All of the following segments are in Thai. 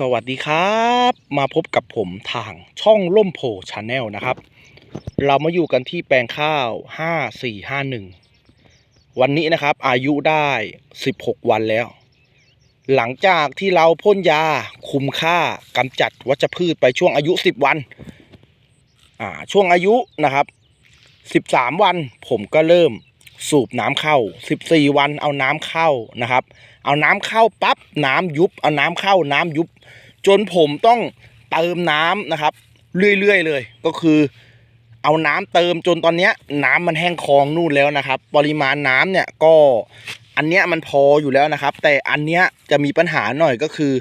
สวัสดีครับ มาพบกับผมทางช่องล่มโพชาแนลนะครับ เรามาอยู่กันที่แปลงข้าว 5451 วันนี้นะครับ อายุได้ 16 วันแล้ว หลังจากที่เราพ่นยาคุมค่ากำจัดวัชพืชไปช่วงอายุ 10 วันอ่าช่วงอายุนะครับ 13 วันผมก็เริ่มสูบน้ำเข้า 14 วันเอาน้ำเข้านะครับ เอาน้ำเข้าปั๊บน้ำยุบ เอาน้ำเข้าน้ำยุบ จนผมต้องเติมน้ำนะครับ เรื่อยๆเลย ก็คือ เอาน้ำเติมจนตอนเนี้ย น้ำมันแห้งคลองนู่นแล้วนะครับ ปริมาณน้ำเนี่ยก็อันเนี้ยมันพออยู่แล้วนะครับ แต่อันเนี้ยจะมีปัญหาหน่อยก็คือ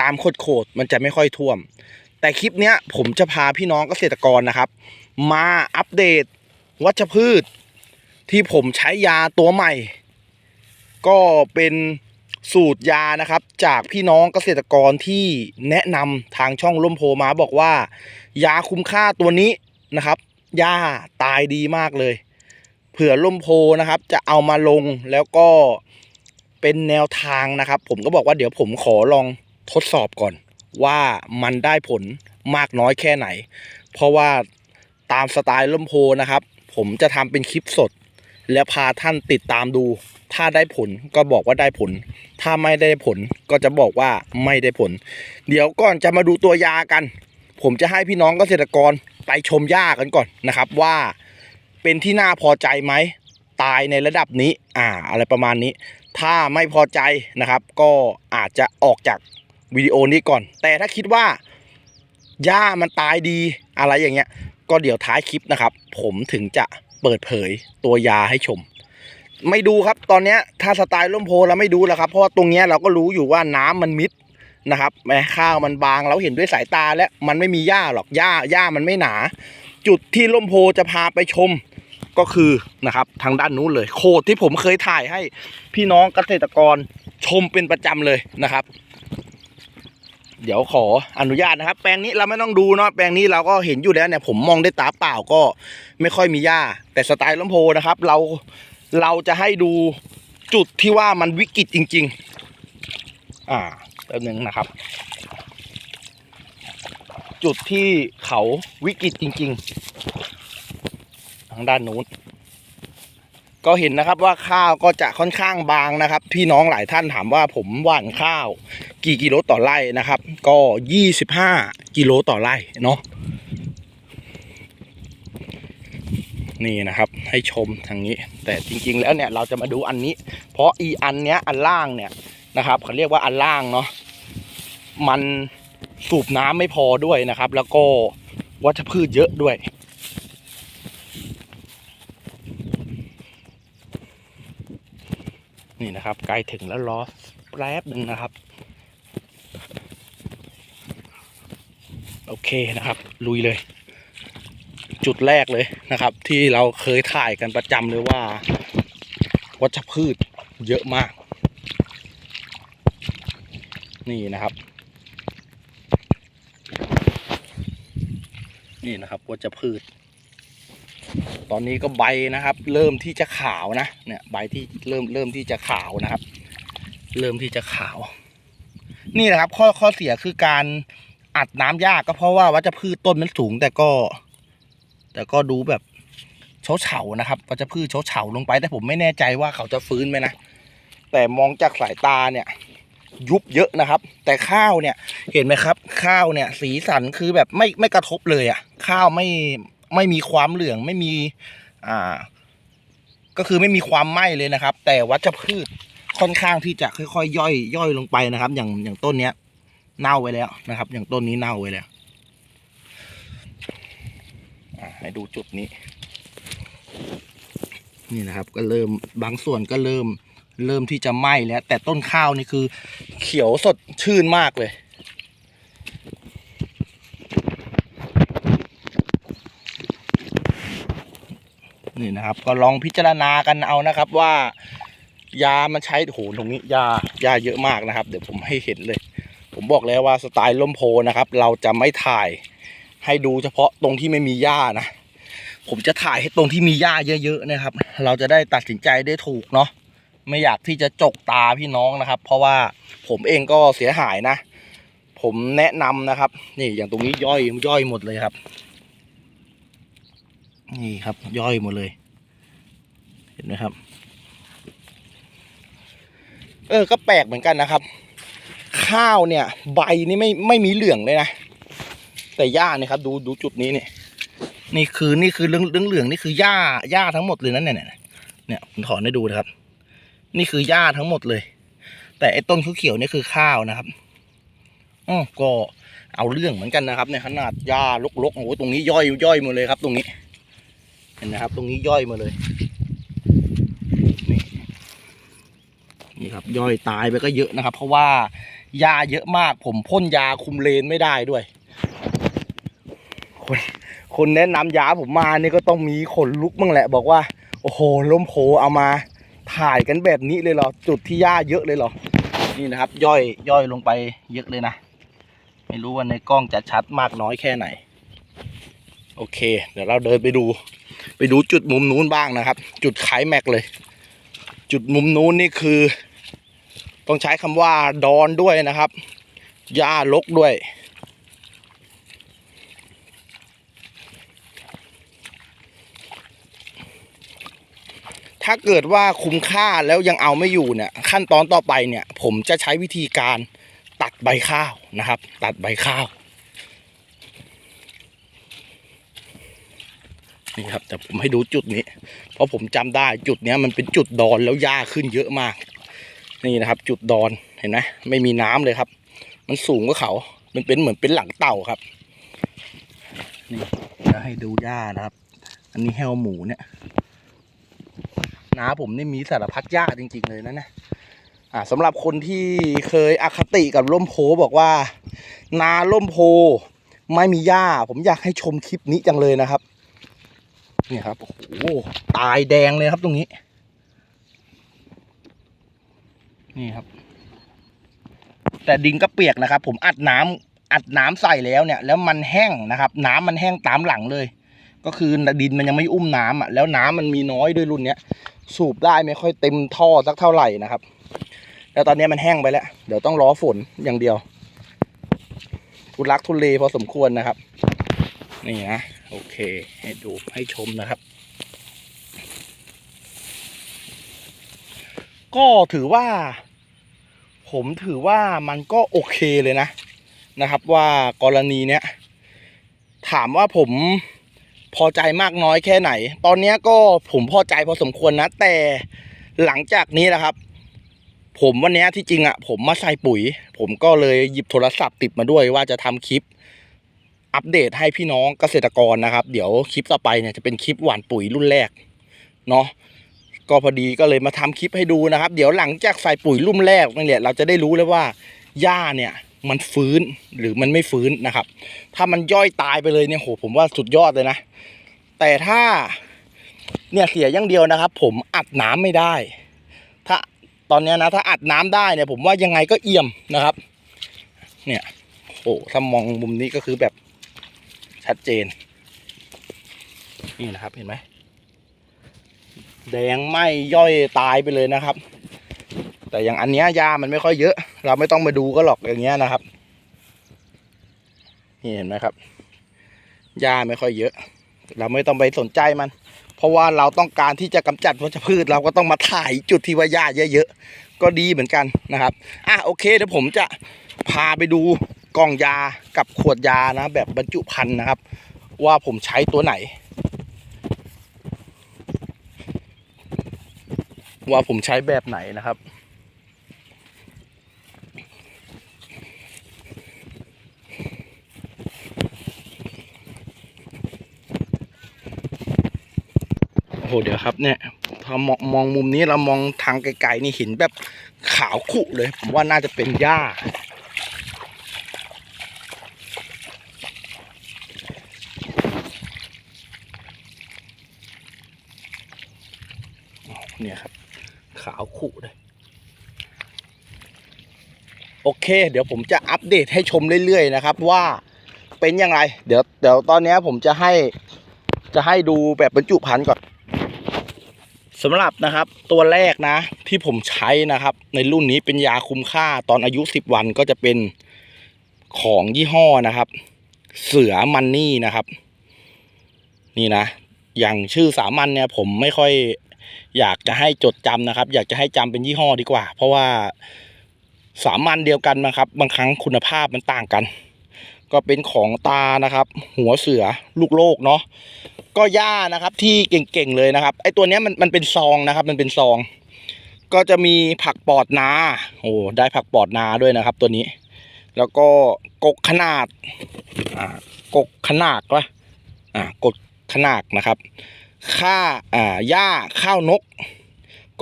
ตามโคดๆมันจะไม่ค่อยท่วม แต่คลิปเนี้ยผมจะพาพี่น้องเกษตรกรนะครับ มาอัปเดตวัชพืชที่ผมใช้ยาตัวใหม่ ก็เป็น สูตรยานะครับ จากพี่น้องเกษตรกรที่แนะนำทางช่องล่มโพมาบอกว่า ยาคุ้มค่าตัวนี้นะครับยาตายดีมากเลย เผื่อล่มโพนะครับ จะเอามาลงแล้วก็เป็นแนวทางนะครับ ผมก็บอกว่าเดี๋ยวผมขอลองทดสอบก่อน ว่ามันได้ผลมากน้อยแค่ไหน เพราะว่าตามสไตล์ล่มโพนะครับ ผมจะทำเป็นคลิปสด แล้วพาท่านติดตามดู ถ้าได้ผลก็บอกว่าได้ผล ถ้าไม่ได้ผลก็จะบอกว่าไม่ได้ผล เดี๋ยวก่อนจะมาดูตัวยากัน ผมจะให้พี่น้องเกษตรกรไปชมหญ้ากันก่อนนะครับว่าเป็นที่น่าพอใจไหมตายในระดับนี้อ่าอะไรประมาณนี้ ถ้าไม่พอใจนะครับ ก็อาจจะออกจากวิดีโอนี้ก่อน แต่ถ้าคิดว่าหญ้ามันตายดีอะไรอย่างเงี้ย ก็เดี๋ยวท้ายคลิปนะครับ ผมถึงจะเปิดเผยตัวยาให้ชม ไม่ดูครับตอนเนี้ยถ้าสไตล์ล่มโพเราไม่ดูแล้วครับเพราะว่าตรงเนี้ยเราก็รู้อยู่ว่าน้ำมันมิดนะครับแม้ข้าวมันบางเราเห็นด้วยสายตาแล้วมันไม่มีหญ้าหรอกหญ้าหญ้ามันไม่หนา จุดที่ล่มโพจะพาไปชมก็คือนะครับทางด้านนู้นเลย โคดที่ผมเคยถ่ายให้พี่น้องเกษตรกรชมเป็นประจำเลยนะครับ เดี๋ยวขออนุญาตนะครับ แปลงนี้เราไม่ต้องดูเนาะแปลงนี้เราก็เห็นอยู่แล้วเนี่ยผมมองด้วยตาเปล่าก็ไม่ค่อยมีหญ้า แต่สไตล์ลำโพนะครับ เรา เราจะให้ดูจุดที่ว่ามันวิกฤตจริง ๆ อ่าแป๊บนึงนะครับ จุดที่เขาวิกฤตจริง ๆ ทางด้านนู้นก็เห็นนะครับว่าข้าวก็จะค่อนข้างบางนะครับ พี่น้องหลายท่านถามว่าผมหว่านข้าว กี่กิโลต่อไร่นะครับ ก็ยี่สิบห้ากิโลต่อไร่เนาะ นี่นะครับ ให้ชมทางนี้ แต่จริงๆแล้วเนี่ยเราจะมาดูอันนี้ เพราะอีอันเนี้ยอันล่างเนี่ยนะครับเขาเรียกว่าอันล่างเนาะมันสูบน้ำไม่พอด้วยนะครับ แล้วก็วัชพืชเยอะด้วย นี่นะครับใกล้ถึงแล้วรอแป๊บหนึ่งนะครับ โอเคนะครับ ลุยเลย จุดแรกเลยนะครับ ที่เราเคยถ่ายกันประจำเลยว่า วัชพืชเยอะมาก นี่นะครับ นี่นะครับวัชพืช ตอนนี้ก็ใบนะครับ เริ่มที่จะขาวนะเนี่ยใบที่เริ่มเริ่มที่จะขาวนะครับ เริ่มที่จะขาว นี่นะครับข้อข้อเสียคือการอัดน้ำยากก็เพราะว่าวัชพืชต้นมันสูงแต่ก็ แต่ก็ดูแบบเฉาเฉาๆนะครับวัชพืชเฉาเฉาๆลงไปแต่ผมไม่แน่ใจว่าเขาจะฟื้นไหมนะแต่มองจากสายตาเนี่ย ยุบเยอะนะครับ แต่ข้าวเนี่ยเห็นไหมครับ ข้าวเนี่ย สีสันคือแบบไม่ไม่กระทบเลยอะ่ะ ข้าวไม่ไม่มีความเหลืองไม่มีอ่า ก็คือไม่มีความไหม้เลยนะครับ แต่วัชพืชค่อนข้างที่จะค่อยๆย่อยย่อยลงไปนะครับ อย่างอย่างต้นเนี้ย เน่าไว้แล้วนะครับ อย่างต้นนี้เน่าไว้แล้ว ให้ดูจุดนี้ นี่นะครับ ก็เริ่มบางส่วนก็เริ่มเริ่มที่จะไหม้แล้ว แต่ต้นข้าวนี่คือ เขียวสดชื่นมากเลย นี่นะครับ ก็ลองพิจารณากันเอานะครับว่า ยามันใช้โอ้โหตรงนี้ยายาเยอะมากนะครับ เดี๋ยวผมให้เห็นเลย ผมบอกแล้วว่าสไตล์ล่มโพนะครับ เราจะไม่ถ่าย ให้ดูเฉพาะตรงที่ไม่มีหญ้านะ ผมจะถ่ายให้ตรงที่มีหญ้าเยอะๆนะครับ เราจะได้ตัดสินใจได้ถูกเนาะไม่อยากที่จะจกตาพี่น้องนะครับ เพราะว่าผมเองก็เสียหายนะ ผมแนะนำนะครับ นี่อย่างตรงนี้ย่อยย่อยหมดเลยครับ นี่ครับย่อยหมดเลย เห็นไหมครับ เออก็แปลกเหมือนกันนะครับ ข้าวเนี่ย ใบนี่ไม่ไม่มีเหลืองเลยนะ แต่หญ้าเนี่ยครับดูดูจุดนี้เนี่ยนี่คือนี่คือเรื่องเรื่องเหลืองนี่คือหญ้าหญ้าทั้งหมดเลยนั่นเนี่ยเนี่ยเนี่ยผมถอนให้ดูนะครับ นี่คือหญ้าทั้งหมดเลย แต่ไอ้ต้นเขียวๆนี่คือข้าวนะครับอ๋อก็เอาเรื่องเหมือนกันนะครับในขนาดหญ้ารกๆโอ้โหตรงนี้ย่อยย่อยหมดเลยครับ ตรงนี้ เห็นนะครับ ตรงนี้ย่อยหมาเลยนี่นี่ครับ ย่อยตายไปก็เยอะนะครับ เพราะว่าหญ้าเยอะมาก ผมพ่นยาคุมเลนไม่ได้ด้วย คนคนแนะนำยาผมมานี่ก็ต้องมีขนลุกบ้างแหละ บอกว่า โอ้โหล้มโผเอามาถ่ายกันแบบนี้เลยเหรอ จุดที่หญ้าเยอะเลยเหรอ นี่นะครับ ย่อยย่อยลงไปเยอะเลยนะ ไม่รู้ว่าในกล้องจะชัดมากน้อยแค่ไหน โอเค เดี๋ยวเราเดินไปดู ไปดูจุดมุมนู้นบ้างนะครับ จุดขายแม็กเลย จุดมุมนู้นนี่คือ ต้องใช้คำว่าดอนด้วยนะครับหญ้าลกด้วย ถ้าเกิดว่าคุ้มค่าแล้วยังเอาไม่อยู่เนี่ยขั้นตอนต่อไปเนี่ย ผมจะใช้วิธีการตัดใบข้าวนะครับ ตัดใบข้าวนี่ครับแต่ผมให้ดูจุดนี้ เพราะผมจำได้จุดเนี้ยมันเป็นจุดดอนแล้วหญ้าขึ้นเยอะมาก นี่นะครับ จุดดอนเห็นไหมไม่มีน้ำเลยครับ มันสูงกว่าเขา มันเป็นเหมือนเป็นหลังเต่าครับนี่จะให้ดูหญ้านะครับ อันนี้แฮวหมูเนี่ย นาผมนี่มีสารพัดหญ้าจริง ๆ เลยนะเนี่ยอ่าสำหรับคนที่เคยอคติกับร่มโพบอกว่า นาร่มโพไม่มีหญ้า ผมอยากให้ชมคลิปนี้จังเลยนะครับเนี่ยครับโอ้โหตายแดงเลยครับตรงนี้ นี่ครับ แต่ดินก็เปียกนะครับ ผมอัดน้ำอัดน้ำใส่แล้วเนี่ย แล้วมันแห้งนะครับ น้ำมันแห้งตามหลังเลย ก็คือดินมันยังไม่อุ้มน้ำอะแล้วน้ำมันมีน้อยด้วยรุ่นเนี้ย สูบได้ไม่ค่อยเต็มท่อสักเท่าไหร่นะครับแล้วตอนนี้มันแห้งไปแล้ว เดี๋ยวต้องรอฝนอย่างเดียวทุลักทุเลพอสมควรนะครับ นี่นะโอเค ให้ดูให้ชมนะครับ ก็ถือว่า ผมถือว่ามันก็โอเคเลยนะ นะครับว่ากรณีเนี้ย ถามว่าผม พอใจมากน้อยแค่ไหน ตอนนี้ก็ผมพอใจพอสมควรนะ แต่หลังจากนี้นะครับ ผมวันนี้ที่จริงอะ่ะ ผมมาใส่ปุ๋ย ผมก็เลยหยิบโทรศัพท์ติดมาด้วยว่าจะทำคลิปอัปเดตให้พี่น้องเกษตรกรนะครับ เดี๋ยวคลิปต่อไปเนี่ยจะเป็นคลิปหว่านปุ๋ยรุ่นแรกเนาะก็พอดีก็เลยมาทำคลิปให้ดูนะครับ เดี๋ยวหลังจากใส่ปุ๋ยรุ่นแรกนี่แหละเราจะได้รู้แล้วว่าหญ้าเนี่ย มันฟื้นหรือมันไม่ฟื้นนะครับ ถ้ามันย่อยตายไปเลยเนี่ยโหผมว่าสุดยอดเลยนะ แต่ถ้าเนี่ยเสียอย่างเดียวนะครับ ผมอัดน้ำไม่ได้ ถ้าตอนนี้นะถ้าอัดน้ำได้เนี่ย ผมว่ายังไงก็เอี่ยมนะครับ เนี่ยโอ้ถ้ามองมุมนี้ก็คือแบบชัดเจน นี่นะครับเห็นไหมแดงไหมย่อยตายไปเลยนะครับ แต่อย่างอันเนี้ยยามันไม่ค่อยเยอะ เราไม่ต้องมาดูก็หรอกอย่างเงี้ยนะครับนี่เห็นไหมครับยาไม่ค่อยเยอะ เราไม่ต้องไปสนใจมัน เพราะว่าเราต้องการที่จะกำจัดวัชพืช เราก็ต้องมาถ่ายจุดที่ว่าหญ้าเยอะๆก็ดีเหมือนกันนะครับอะโอเคเดี๋ยวผมจะพาไปดูกล่องยากับขวดยานะ แบบบรรจุภัณฑ์นะครับ ว่าผมใช้ตัวไหน ว่าผมใช้แบบไหนนะครับ โอ้โหเดี๋ยวครับเนี่ยพอมองมองมุมนี้เรามองทางไกลๆนี่เห็นแบบขาวขุเลย ผมว่าน่าจะเป็นหญ้า เนี่ยครับ ขาวขุเลย โอเค เดี๋ยวผมจะอัปเดตให้ชมเรื่อยๆนะครับว่าเป็นยังไง เดี๋ยวเดี๋ยวตอนนี้ผมจะให้จะให้ดูแบบบรรจุภัณฑ์ก่อน สำหรับนะครับตัวแรกนะ ที่ผมใช้นะครับ ในรุ่นนี้เป็นยาคุ้มค่าตอนอายุ 10 วันก็จะเป็นของยี่ห้อนะครับ เสือมันนี่นะครับ นี่นะ อย่างชื่อสามัญเนี่ย ผมไม่ค่อยอยากจะให้จดจำนะครับ อยากจะให้จำเป็นยี่ห้อดีกว่า เพราะว่าสามัญเดียวกันนะครับ บางครั้งคุณภาพมันต่างกัน ก็เป็นของตานะครับ หัวเสือลูกโลกเนาะก็ย่านะครับที่เก่งๆเลยนะครับไอตัวเนี้ยมันมันเป็นซองนะครับ มันเป็นซอง ก็จะมีผักปอดนาโอ้ได้ผักปอดนาด้วยนะครับ ตัวนี้ แล้วก็กกขนาดอ่ากกขนาดวะอ่ากกขนาดนะครับข้าอ่าหญ้าข้าวนก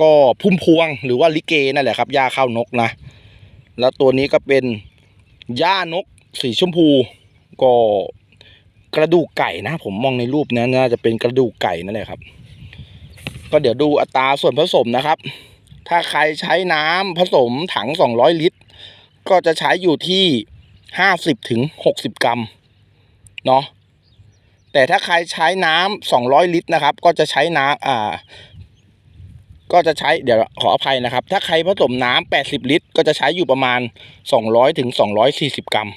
ก็พุ่มพวงหรือว่าลิเกนั่นแหละครับหญ้าข้าวนกนะแล้วตัวนี้ก็เป็นหญ้านก สีชมพูก็กระดูกไก่นะ ผมมองในรูปนะน่าจะเป็นกระดูกไก่นั่นแหละครับ ก็เดี๋ยวดูอัตราส่วนผสมนะครับ ถ้าใครใช้น้ำผสมถัง 200 ลิตร ก็จะใช้อยู่ที่ 50ถึง60 กรัมเนาะแต่ถ้าใครใช้น้ำ200 ลิตรนะครับ ก็จะใช้น้ำอ่าก็จะใช้เดี๋ยวขออภัยนะครับ ถ้าใครผสมน้ำ80 ลิตร ก็จะใช้อยู่ประมาณ 200ถึง240 กรัม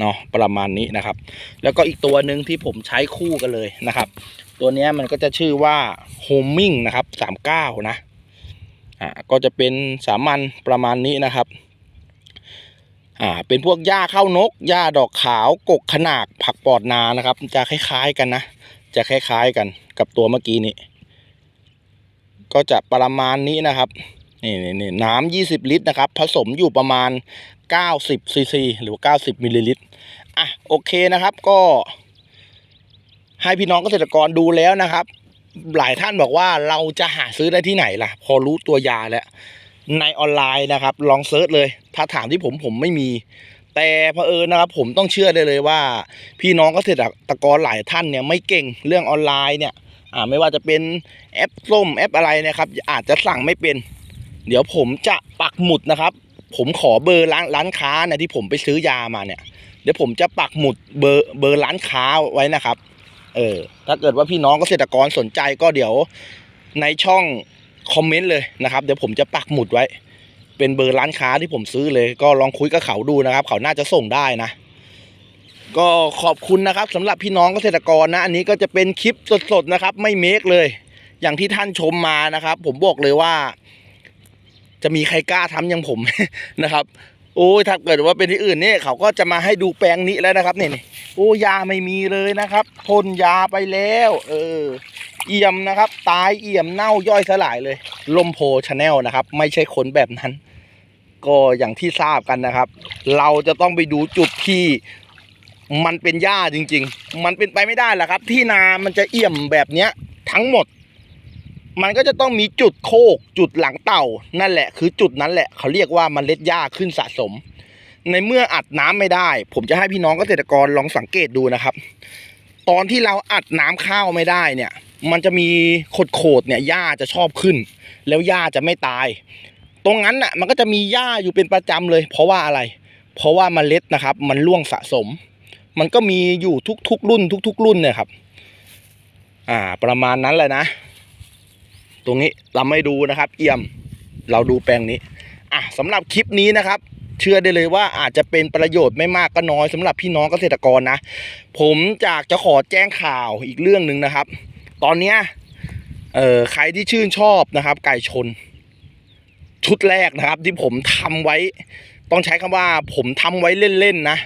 เนาะประมาณนี้นะครับ แล้วก็อีกตัวหนึ่งที่ผมใช้คู่กันเลยนะครับ ตัวนี้มันก็จะชื่อว่า homing นะครับ39นะอ่าก็จะเป็นสามัญประมาณนี้นะครับอ่าเป็นพวกหญ้าข้าวนกหญ้าดอกขาวกกขนากผักปอดนานะครับ จะคล้ายๆกันนะ จะคล้ายๆกันกับตัวเมื่อกี้นี้ ก็จะประมาณนี้นะครับนี่นี่นี่น้ำยี่สิบลิตรนะครับ ผสมอยู่ประมาณเก้าสิบซีซีหรือเก้าสิบมิลลิลิตร อะโอเคนะครับก็ ให้พี่น้องเกษตรกรดูแล้วนะครับ หลายท่านบอกว่าเราจะหาซื้อได้ที่ไหนล่ะ พอรู้ตัวยาแล้วในออนไลน์นะครับ ลองเซิร์ชเลย ถ้าถามที่ผมผมไม่มี แต่เผอิญนะครับ ผมต้องเชื่อได้เลยว่า พี่น้องเกษตรกรหลายท่านเนี่ยไม่เก่งเรื่องออนไลน์เนี่ย อ่าไม่ว่าจะเป็นแอปส้มแอปอะไรนะครับ อาจจะสั่งไม่เป็น เดี๋ยวผมจะปักหมุดนะครับ ผมขอเบอร์ร้านร้านค้าเนี่ยที่ผมไปซื้อยามาเนี่ย เดี๋ยวผมจะปักหมุดเบอร์เบอร์ร้านค้าไว้นะครับ เออ ถ้าเกิดว่าพี่น้องเกษตรกรสนใจก็เดี๋ยวในช่องคอมเมนต์เลยนะครับ เดี๋ยวผมจะปักหมุดไว้ เป็นเบอร์ร้านค้าที่ผมซื้อเลย ก็ลองคุยกับเขาดูนะครับ เขาน่าจะส่งได้นะ ก็ขอบคุณนะครับสำหรับพี่น้องเกษตรกรนะ อันนี้ก็จะเป็นคลิปสดๆนะครับ ไม่เมคเลย อย่างที่ท่านชมมานะครับ ผมบอกเลยว่า จะมีใครกล้าทำอย่างผมนะครับ อ้ยถ้าเกิดว่าเป็นที่อื่นเนี่ยเขาก็จะมาให้ดูแปลงนี้แล้วนะครับนี่นี่โอ้ยาไม่มีเลยนะครับพ่นยาไปแล้ว เออ เอี่ยมนะครับ ตายเอี่ยมเน่าย่อยสลายเลย ลมโพชาแนลนะครับ ไม่ใช่คนแบบนั้น ก็อย่างที่ทราบกันนะครับ เราจะต้องไปดูจุดที่มันเป็นหญ้าจริง ๆ มันเป็นไปไม่ได้แหละครับ ที่นามันจะเอี่ยมแบบเนี้ยทั้งหมด มันก็จะต้องมีจุดโคกจุดหลังเต่านั่นแหละ คือจุดนั้นแหละเขาเรียกว่ามันเล็ดหญ้าขึ้นสะสม ในเมื่ออัดน้ำไม่ได้ ผมจะให้พี่น้องเกษตรกรลองสังเกตดูนะครับ ตอนที่เราอัดน้ำข้าวไม่ได้เนี่ย มันจะมีโขดๆเนี่ยหญ้าจะชอบขึ้น แล้วหญ้าจะไม่ตาย ตรงนั้นน่ะมันก็จะมีหญ้าอยู่เป็นประจำเลย เพราะว่าอะไร เพราะว่าเมล็ดนะครับ มันร่วงสะสม มันก็มีอยู่ทุกๆรุ่นทุก ๆ รุ่นเนี่ยครับ อ่า ประมาณนั้นแหละนะ ตรงนี้เราไม่ดูนะครับ เอี่ยมเราดูแปลงนี้อะสำหรับคลิปนี้นะครับ เชื่อได้เลยว่าอาจจะเป็นประโยชน์ไม่มากก็น้อยสำหรับพี่น้องเกษตรกรนะ ผมจากจะขอแจ้งข่าวอีกเรื่องหนึ่งนะครับ ตอนเนี้ยเอ่อใครที่ชื่นชอบนะครับ ไก่ชน ชุดแรกนะครับ ที่ผมทำไว้ ต้องใช้คำว่า ผมทำไว้เล่นๆนะ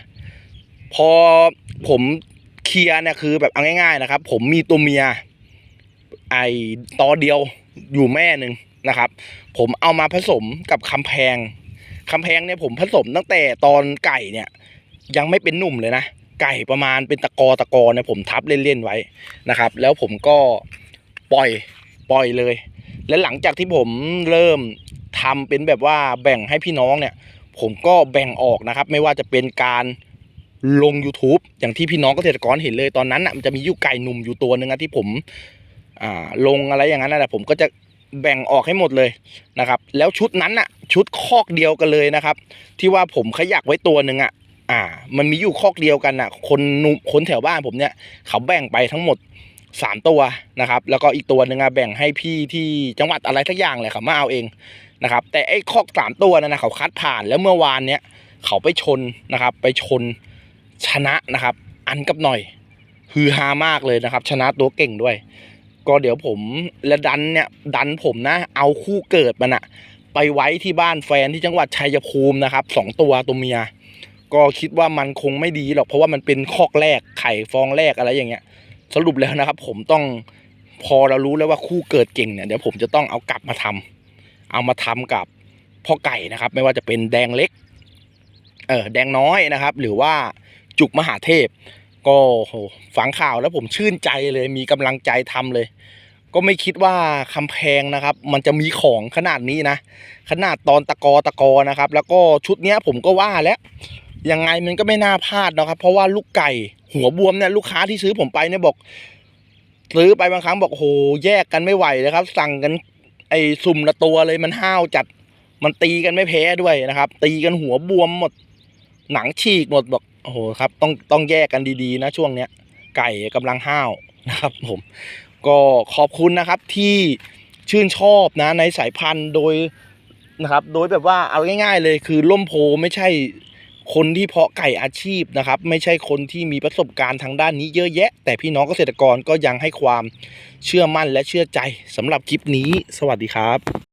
พอผมเคลียร์เนี่ยคือแบบเอาง่าย ๆ นะครับ ผมมีตัวเมีย ไอตอเดียว อยู่แม่หนึ่งนะครับ ผมเอามาผสมกับคำแพงคำแพงเนี่ยผมผสมตั้งแต่ตอนไก่เนี่ย ยังไม่เป็นหนุ่มเลยนะ ไก่ประมาณเป็นตะกอตะกอเนี่ยผมทับเล่นๆไว้นะครับ แล้วผมก็ปล่อยปล่อยเลย และหลังจากที่ผมเริ่มทำเป็นแบบว่าแบ่งให้พี่น้องเนี่ย ผมก็แบ่งออกนะครับ ไม่ว่าจะเป็นการลง YouTube อย่างที่พี่น้องเกษตรกรเห็นเลยตอนนั้นน่ะมันจะมีอยู่ไก่หนุ่มอยู่ตัวหนึ่งอะที่ผม อ่าลงอะไรอย่างนั้นนั่นแหละผมก็จะแบ่งออกให้หมดเลยนะครับ แล้วชุดนั้นน่ะ ชุดคอกเดียวกันเลยนะครับ ที่ว่าผมขยักไว้ตัวหนึ่งอะอ่า มันมีอยู่คอกเดียวกันน่ะ คนหนุคนแถวบ้านผมเนี่ย เขาแบ่งไปทั้งหมดสามตัวนะครับ แล้วก็อีกตัวหนึ่งอะแบ่งให้พี่ที่จังหวัดอะไรสักอย่างเลยเขามาเอาเองนะครับ แต่ไอ้คอกสามตัวนั่นนะเขาคัดผ่านแล้วเมื่อวานเนี้ยเขาไปชนนะครับ ไปชนชนะนะครับ อันกับหน่อยฮือฮามากเลยนะครับ ชนะตัวเก่งด้วย ก็เดี๋ยวผมและดันเนี่ยดันผมนะ เอาคู่เกิดมันอะไปไว้ที่บ้านแฟนที่จังหวัดชัยภูมินะครับสองตัวตัวเมีย ก็คิดว่ามันคงไม่ดีหรอกเพราะว่ามันเป็นคอกแรกไข่ฟองแรกอะไรอย่างเงี้ย สรุปแล้วนะครับ ผมต้องพอเรารู้แล้วว่าคู่เกิดเก่งเนี่ยเดี๋ยวผมจะต้องเอากลับมาทำเอามาทำกับพ่อไก่นะครับ ไม่ว่าจะเป็นแดงเล็ก เออแดงน้อยนะครับ หรือว่าจุกมหาเทพ ก็โหฟังข่าวแล้วผมชื่นใจเลยมีกำลังใจทำเลย ก็ไม่คิดว่าคำแพงนะครับ มันจะมีของขนาดนี้นะ ขนาดตอนตะกอตะกอนะครับ แล้วก็ชุดเนี้ยผมก็ว่าแล้วยังไงมันก็ไม่น่าพลาดนะครับ เพราะว่าลูกไก่หัวบวมเนี่ยลูกค้าที่ซื้อผมไปเนี่ยบอกซื้อไปบางครั้งบอกโอ้โหแยกกันไม่ไหวเลยครับ สั่งกันไอ้สุ่มละตัวเลยมันห้าวจัดมันตีกันไม่แพ้ด้วยนะครับ ตีกันหัวบวมหมด หนังฉีกหมดบอก โอ้โหครับต้องต้องแยกกันดีๆนะช่วงเนี้ยไก่กำลังห้าวนะครับผมก็ขอบคุณนะครับที่ชื่นชอบนะในสายพันธุ์โดยนะครับ โดยแบบว่าเอาง่าย ๆ เลยคือล่มโพไม่ใช่คนที่เพาะไก่อาชีพนะครับ ไม่ใช่คนที่มีประสบการณ์ทางด้านนี้เยอะแยะ แต่พี่น้องเกษตรกรก็ยังให้ความเชื่อมั่นและเชื่อใจสำหรับคลิปนี้ สวัสดีครับ